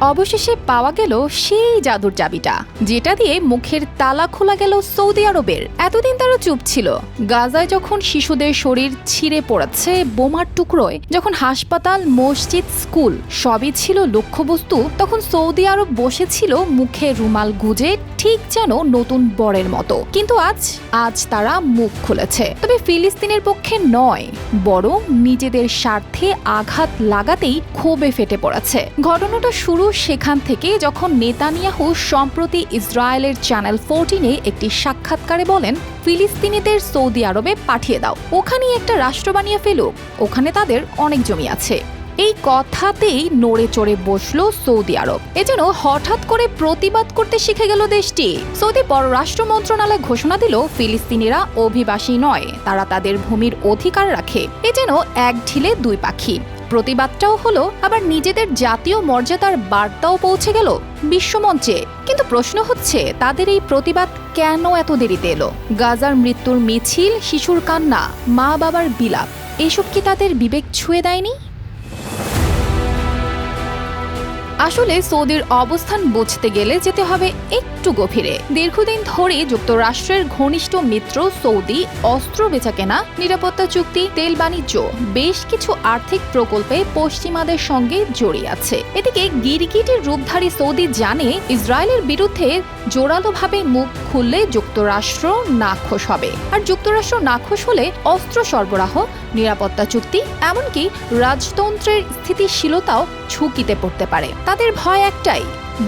অবশেষে পাওয়া গেল সেই জাদুর চাবিটা, যেটা দিয়ে মুখের তালা খোলা গেল সৌদি আরবের। এতদিন তারা চুপ ছিল। গাজায় যখন শিশুদের শরীর ছিঁড়ে পড়াচ্ছে বোমার টুকরোয়, যখন হাসপাতাল, মসজিদ, স্কুল সবই ছিল লক্ষ্যবস্তু, তখন সৌদি আরব বসেছিল মুখে রুমাল গুজে ঠিক যেন নতুন বরের মতো। কিন্তু আজ আজ তারা মুখ খুলেছে। তবে ফিলিস্তিনের পক্ষে নয়, বরং নিজেদের স্বার্থে আঘাত লাগাতেই ক্ষোভে ফেটে পড়েছে। ঘটনাটা শুরু সেখান থেকে যখন নেতানিয়াহু সম্প্রতি ইসরায়েলের চ্যানেল ফোরটিনে একটি সাক্ষাৎকারে বলেন, ফিলিস্তিনিদের সৌদি আরবে পাঠিয়ে দাও। ওখানেই একটা রাষ্ট্র বানিয়ে ফেলুক ওখানে তাদের অনেক জমি আছে। এই কথাতেই নড়ে চড়ে বসল সৌদি আরব। এ যেন হঠাৎ করে প্রতিবাদ করতে শিখে গেল দেশটি। সৌদি পররাষ্ট্র মন্ত্রণালয় ঘোষণা দিল, ফিলিস্তিনিরা অভিবাসী নয়, তারা তাদের ভূমির অধিকার রাখে। এ যেন এক ঢিলে দুই পাখি। প্রতিবাদটাও হলো, আবার নিজেদের জাতীয় মর্যাদার বার্তাও পৌঁছে গেল বিশ্বমঞ্চে। কিন্তু প্রশ্ন হচ্ছে, তাদের এই প্রতিবাদ কেন এত দেরিতে এলো? গাজার মৃত্যুর মিছিল, শিশুর কান্না মা বাবার বিলাপ, এসব কি তাদের বিবেক ছুঁয়ে দেয়নি? আসলে সৌদির অবস্থান বুঝতে গেলে যেতে হবে একটু গভীরে। দীর্ঘদিন ধরে যুক্তরাষ্ট্রের ঘনিষ্ঠ মিত্র সৌদি অস্ত্র বেচাকেনা নিরাপত্তা চুক্তি, তেল বাণিজ্য বেশ কিছু আর্থিক প্রকল্পে পশ্চিমাদের সঙ্গে জড়িয়ে আছে। এদিকে গিরগিটির রূপধারী সৌদি জানে ইসরায়েলের বিরুদ্ধে জোরালোভাবে মুখ খুললে যুক্তরাষ্ট্র নাখোশ হবে। আর যুক্তরাষ্ট্র নাখোশ হলে অস্ত্র সরবরাহ, নিরাপত্তা চুক্তি, এমনকি রাজতন্ত্রের স্থিতিশীলতাও ঝুঁকিতে পড়তে পারে। তাদের ভয় একটাই,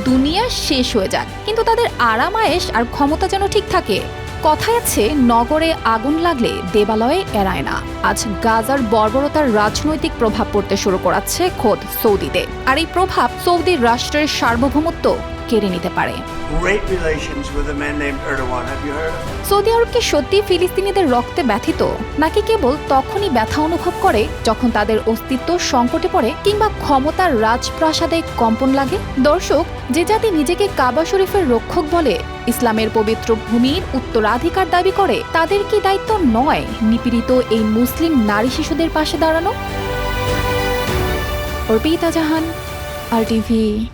দুনিয়া শেষ হয়ে যাক, কিন্তু তাদের আরাম আয়েস আর ক্ষমতা যেন ঠিক থাকে। কথায় আছে, নগরে আগুন লাগলে দেবালয়ে এড়ায় না। আজ গাজার বর্বরতার রাজনৈতিক প্রভাব পড়তে শুরু করাচ্ছে খোদ সৌদিতে। আর এই প্রভাব সৌদি রাষ্ট্রের সার্বভৌমত্ব কেড়ে নিতে পারে? সৌদি আরব কি সত্যি ফিলিস্তিনিদের রক্তে ব্যথিত? নাকি কেবল তখনই ব্যথা অনুভব করে যখন তাদের অস্তিত্ব সংকটে পড়ে কিংবা ক্ষমতার রাজপ্রাসাদে কম্পন লাগে? দর্শক যে জাতি নিজেকে কাবা শরীফের রক্ষক বলে ইসলামের পবিত্র ভূমির উত্তরাধিকার দাবি করে তাদের কি দায়িত্ব নয় নিপীড়িত এই মুসলিম নারী শিশুদের পাশে দাঁড়ানো? অর্পিতা জাহান আর টিভি